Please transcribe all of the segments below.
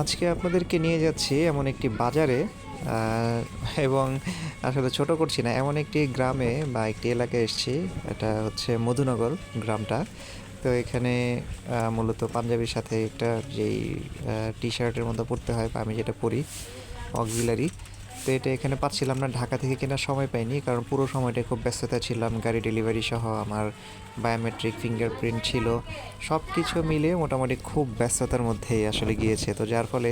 আজকে আপনাদেরকে নিয়ে যাচ্ছি এমন একটি বাজারে এবং আসলে ছোট করছি না, এমন একটি গ্রামে বা একটি এলাকায় এসেছি। এটা হচ্ছে মধুনগর গ্রামটা। তো এখানে মূলত পাঞ্জাবির সাথে একটা যেই টি শার্টের মতো পরতে হয় বা আমি যেটা পরি অক্সিলারি তো এটা এখানে পাচ্ছিলাম না, ঢাকা থেকে কেনার সময় পাইনি কারণ পুরো সময়টা খুব ব্যস্ততা ছিলাম, গাড়ি ডেলিভারি সহ আমার বায়োমেট্রিক ফিঙ্গারপ্রিন্ট ছিল সব কিছু মিলে মোটামুটি খুব ব্যস্ততার মধ্যেই আসলে গিয়েছে। তো যার ফলে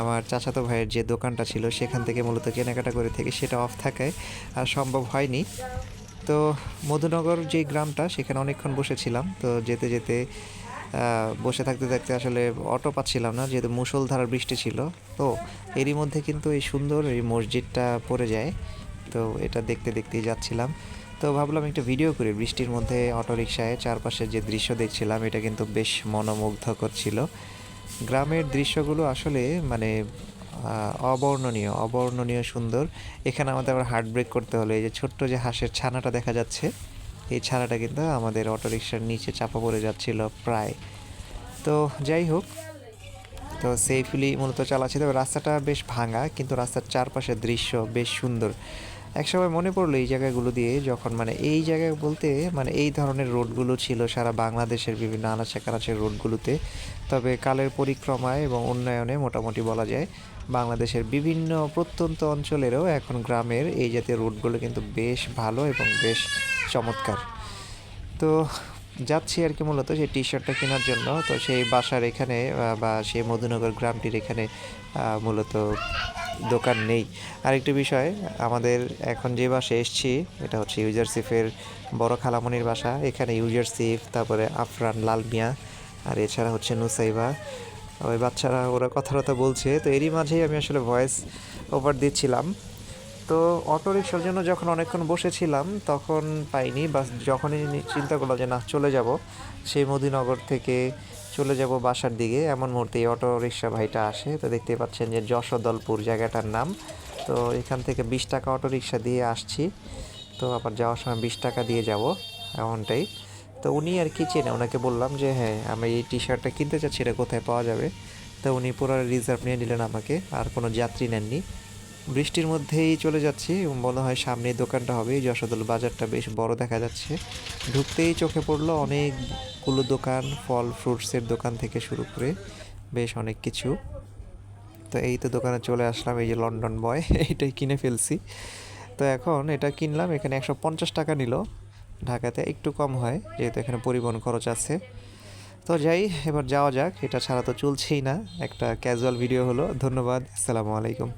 আমার চাচাতো ভাইয়ের যে দোকানটা ছিল সেখান থেকে মূলত কেনাকাটা করে থেকে সেটা অফ থাকায় আর সম্ভব হয়নি। তো মধুনগর যে গ্রামটা সেখানে অনেকক্ষণ বসেছিলাম, তো যেতে যেতে বসে থাকতে থাকতে আসলে অটো পাচ্ছিলাম না, যেহেতু মুষলধারার বৃষ্টি ছিল। তো এরই মধ্যে কিন্তু এই সুন্দর এই মসজিদটা পড়ে যায়। তো এটা দেখতে দেখতেই যাচ্ছিলাম। তো ভাবলাম একটা ভিডিও করি, বৃষ্টির মধ্যে অটোরিকশায় চারপাশে যে দৃশ্য দেখছিলাম, এটা কিন্তু বেশ মনোমুগ্ধকর ছিল। গ্রামের দৃশ্যগুলো আসলে মানে অবর্ণনীয় অবর্ণনীয় সুন্দর। এখানে আমাদের আবার হার্ট ব্রেক করতে হলো, এই যে ছোট্ট যে হাঁসের ছানাটা দেখা যাচ্ছে। এই ছাড়াটা কিন্তু আমাদের অটোরিকশার নিচে চাপা পড়ে যাচ্ছিল প্রায়। তো যাই হোক, তো সেফলি মূলত চালাচ্ছি। তবে রাস্তাটা বেশ ভাঙা, কিন্তু রাস্তার চারপাশের দৃশ্য বেশ সুন্দর। একসময় মনে পড়ল এই জায়গাগুলো দিয়ে যখন মানে এই জায়গা বলতে মানে এই ধরনের রোডগুলো ছিল সারা বাংলাদেশের বিভিন্ন আনাচে কানাচের রোডগুলোতে। তবে কালের পরিক্রমায় এবং উন্নয়নে মোটামুটি বলা যায় বাংলাদেশের বিভিন্ন প্রত্যন্ত অঞ্চলেরও এখন গ্রামের এই জাতীয় রোডগুলো কিন্তু বেশ ভালো এবং বেশ চমৎকার। তো যাচ্ছি আর কি মূলত সেই টি শার্টটা কেনার জন্য। তো সেই বাসার এখানে বা সেই মধুনগর গ্রামটির এখানে মূলত দোকান নেই। আরেকটি বিষয়, আমাদের এখন যে বাসে এসছি, এটা হচ্ছে ইউজারসিফের বড় খালামনির বাসা। এখানে ইউজারসিফ তারপরে আফরান লাল মিয়া আর এছাড়া হচ্ছে নুসাইবা। ওই বাচ্চারা, ওরা কথা টথা বলছে, তো এরই মাঝেই আমি আসলে ভয়েস ওভার দিচ্ছিলাম। তো অটো রিক্সার জন্য যখন অনেকক্ষণ বসেছিলাম, তখন পাইনি বাস যখনই চিন্তা করলাম যে না, চলে যাব, সেই মদিনগর থেকে চলে যাব বাসার দিকে। এমন মুহূর্তে অটো রিক্সা ভাইটা আসে। তো দেখতে পাচ্ছেন যে যশোদলপুর জায়গাটার নাম। তো এখান থেকে বিশ টাকা অটো রিক্সা দিয়ে আসছি। তো আবার যাওয়ার সময় বিশ টাকা দিয়ে যাব এমনটাই। তো উনি আর কি চেনে? ওনাকে বললাম যে হ্যাঁ আমি এই টি শার্টটা কিনতে চাচ্ছি, এটা কোথায় পাওয়া যাবে? তো উনি পুরো রিজার্ভ নিয়ে নিলেন আমাকে। আর কোনো যাত্রী নেননি। বৃষ্টির মধ্যেই চলে যাচ্ছি মনে হয় সামনে দোকানটা হবে। যশোদল বাজারটা বেশ বড় দেখা যাচ্ছে। ঢুকতেই চোখে পড়ল অনেকগুলো দোকান, ফল ফ্রুটসের দোকান থেকে শুরু করে বেশ অনেক কিছু। তো এই তো দোকানে চলে আসলাম, এই যে লন্ডন বয়, এটাই কিনে ফেলছি। তো এখন এটা কিনলাম, এখানে একশো পঞ্চাশ টাকা নিল। ঢাকাতে একটু কম হয়, যেহেতু এখানে পরিবহন খরচ আছে। তো যাই, এবার যাওয়া যাক, এটা ছাড়া তো চলছেই না। একটা ক্যাজুয়াল ভিডিও হলো। ধন্যবাদ, আসসালামু আলাইকুম।